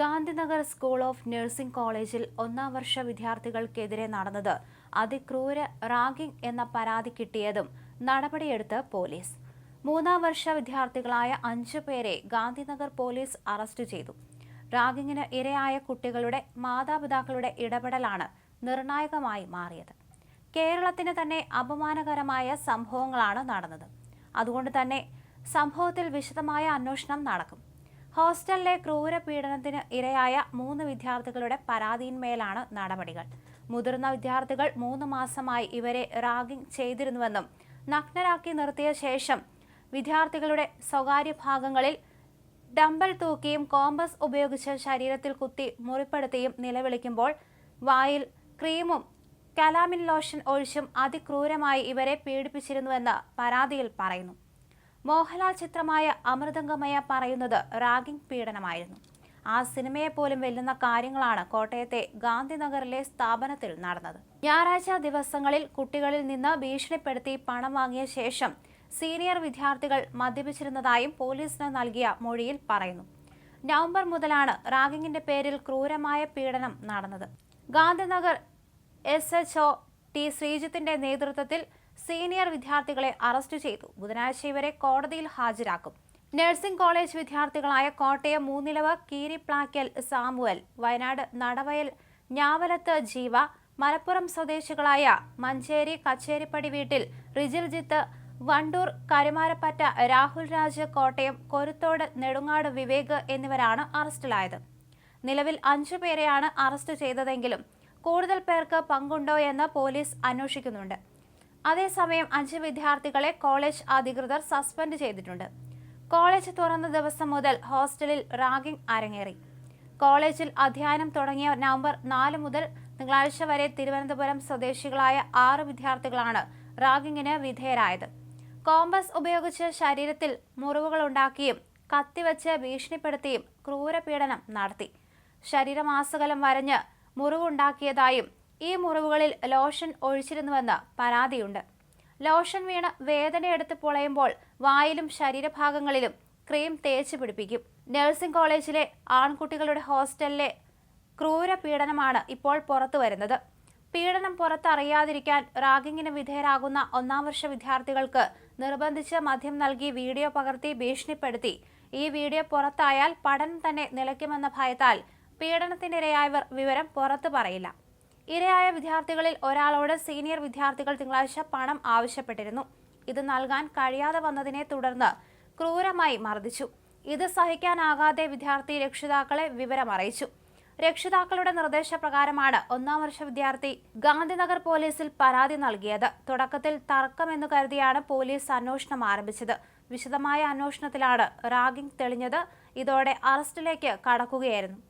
Gandhinagar school of nursing കോളേജിൽ ഒന്നാം വർഷ വിദ്യാർത്ഥികൾക്കെതിരെ നടന്നത് അതിക്രൂര റാഗിംഗ് എന്ന പരാതി കിട്ടിയതും നടപടിയെടുത്ത് പോലീസ്. മൂന്നാം വർഷ വിദ്യാർത്ഥികളായ അഞ്ചു പേരെ ഗാന്ധിനഗർ പോലീസ് അറസ്റ്റ് ചെയ്തു. റാഗിങ്ങിന് ഇരയായ കുട്ടികളുടെ മാതാപിതാക്കളുടെ ഇടപെടലാണ് നിർണായകമായി മാറിയത്. കേരളത്തിന് തന്നെ അപമാനകരമായ സംഭവങ്ങളാണ് നടന്നത്. അതുകൊണ്ട് തന്നെ സംഭവത്തിൽ വിശദമായ അന്വേഷണം നടക്കും. ഹോസ്റ്റലിലെ ക്രൂര പീഡനത്തിന് ഇരയായ മൂന്ന് വിദ്യാർത്ഥികളുടെ പരാതിയിന്മേലാണ് നടപടികൾ. മുതിർന്ന വിദ്യാർത്ഥികൾ മൂന്ന് മാസമായി ഇവരെ റാഗിംഗ് ചെയ്തിരുന്നുവെന്നും നഗ്നരാക്കി നിർത്തിയ ശേഷം വിദ്യാർത്ഥികളുടെ സ്വകാര്യ ഭാഗങ്ങളിൽ ഡമ്പൽ തൂക്കിയും കോമ്പസ് ഉപയോഗിച്ച് ശരീരത്തിൽ കുത്തി മുറിപ്പെടുത്തിയും നിലവിളിക്കുമ്പോൾ വായിൽ ക്രീമും കലാമിൻ ലോഷൻ ഒഴിച്ചും അതിക്രൂരമായി ഇവരെ പീഡിപ്പിച്ചിരുന്നുവെന്ന് പരാതിയിൽ പറയുന്നു. മോഹൻലാൽ ചിത്രമായ അമൃതംഗമയ പറയുന്നത് റാഗിംഗ് പീഡനമായിരുന്നു. ആ സിനിമയെ പോലും വെല്ലുന്ന കാര്യങ്ങളാണ് കോട്ടയത്തെ ഗാന്ധിനഗറിലെ സ്ഥാപനത്തിൽ നടന്നത്. ഞായറാഴ്ച ദിവസങ്ങളിൽ കുട്ടികളിൽ നിന്ന് ഭീഷണിപ്പെടുത്തി പണം വാങ്ങിയ ശേഷം സീനിയർ വിദ്യാർത്ഥികൾ മദ്യപിച്ചിരുന്നതായും പോലീസിന് നൽകിയ മൊഴിയിൽ പറയുന്നു. നവംബർ മുതലാണ് റാഗിങ്ങിന്റെ പേരിൽ ക്രൂരമായ പീഡനം നടന്നത്. Gandhinagar S H O T ശ്രീജിത്തിന്റെ നേതൃത്വത്തിൽ സീനിയർ വിദ്യാർത്ഥികളെ അറസ്റ്റ് ചെയ്തു. ബുധനാഴ്ച ഇവരെ കോടതിയിൽ ഹാജരാക്കും. നഴ്സിംഗ് കോളേജ് വിദ്യാർത്ഥികളായ കോട്ടയം മൂന്നിലവ് കീരിപ്ലാക്കൽ സാമുവൽ വയനാട് നടവയൽ ഞാവലത്ത് ജീവ മലപ്പുറം സ്വദേശികളായ മഞ്ചേരി കച്ചേരിപ്പടി വീട്ടിൽ റിജിൽജിത്ത് വണ്ടൂർ കരുമാരപ്പറ്റ രാഹുൽ രാജ് കോട്ടയം കൊരുത്തോട് നെടുങ്ങാട് വിവേക് എന്നിവരാണ് അറസ്റ്റിലായത്. നിലവിൽ അഞ്ചു പേരെയാണ് അറസ്റ്റ് ചെയ്തതെങ്കിലും കൂടുതൽ പേർക്ക് പങ്കുണ്ടോ എന്ന് പോലീസ് അന്വേഷിക്കുന്നുണ്ട്. അതേസമയം അഞ്ച് വിദ്യാർത്ഥികളെ കോളേജ് അധികൃതർ സസ്പെൻഡ് ചെയ്തിട്ടുണ്ട്. കോളേജ് തുറന്ന ദിവസം മുതൽ ഹോസ്റ്റലിൽ റാഗിംഗ് അരങ്ങേറി. കോളേജിൽ അധ്യയനം തുടങ്ങിയ നവംബർ നാല് മുതൽ തിങ്കളാഴ്ച വരെ തിരുവനന്തപുരം സ്വദേശികളായ ആറ് വിദ്യാർത്ഥികളാണ് റാഗിങ്ങിന് വിധേയരായത്. കോമ്പസ് ഉപയോഗിച്ച് ശരീരത്തിൽ മുറിവുകളുണ്ടാക്കിയും കത്തിവച്ച് ഭീഷണിപ്പെടുത്തിയും ക്രൂരപീഡനം നടത്തി. ശരീരമാസകലം വരഞ്ഞ് മുറിവുണ്ടാക്കിയതായും ഈ മുറിവുകളിൽ ലോഷൻ ഒഴിച്ചിരുന്നുവെന്ന് പരാതിയുണ്ട്. ലോഷൻ വീണ് വേദനയെടുത്ത് പൊളയുമ്പോൾ വായിലും ശരീരഭാഗങ്ങളിലും ക്രീം തേച്ച് പിടിപ്പിക്കും. നഴ്സിംഗ് കോളേജിലെ ആൺകുട്ടികളുടെ ഹോസ്റ്റലിലെ ക്രൂര പീഡനമാണ് ഇപ്പോൾ പുറത്തു വരുന്നത്. പീഡനം പുറത്തറിയാതിരിക്കാൻ റാഗിങ്ങിന് വിധേയരാകുന്ന ഒന്നാം വർഷ വിദ്യാർത്ഥികൾക്ക് നിർബന്ധിച്ച് മദ്യം നൽകി വീഡിയോ പകർത്തി ഭീഷണിപ്പെടുത്തി. ഈ വീഡിയോ പുറത്തായാൽ പഠനം തന്നെ നിലയ്ക്കുമെന്ന ഭയത്താൽ പീഡനത്തിനിരയായവർ വിവരം പുറത്തു പറയില്ല. ഇരയായ വിദ്യാർത്ഥികളിൽ ഒരാളോട് സീനിയർ വിദ്യാർത്ഥികൾ തിങ്കളാഴ്ച പണം ആവശ്യപ്പെട്ടിരുന്നു. ഇത് നൽകാൻ കഴിയാതെ വന്നതിനെ തുടർന്ന് ക്രൂരമായി മർദ്ദിച്ചു. ഇത് സഹിക്കാനാകാതെ വിദ്യാർത്ഥി രക്ഷിതാക്കളെ വിവരം അറിയിച്ചു രക്ഷിതാക്കളുടെ നിർദ്ദേശപ്രകാരമാണ് ഒന്നാം വർഷ വിദ്യാർത്ഥി ഗാന്ധിനഗർ പോലീസിൽ പരാതി നൽകിയത്. തുടക്കത്തിൽ തർക്കമെന്ന് കരുതിയാണ് പോലീസ് അന്വേഷണം ആരംഭിച്ചത്. വിശദമായ അന്വേഷണത്തിലാണ് റാഗിംഗ് തെളിഞ്ഞത്. ഇതോടെ അറസ്റ്റിലേക്ക് കടക്കുകയായിരുന്നു.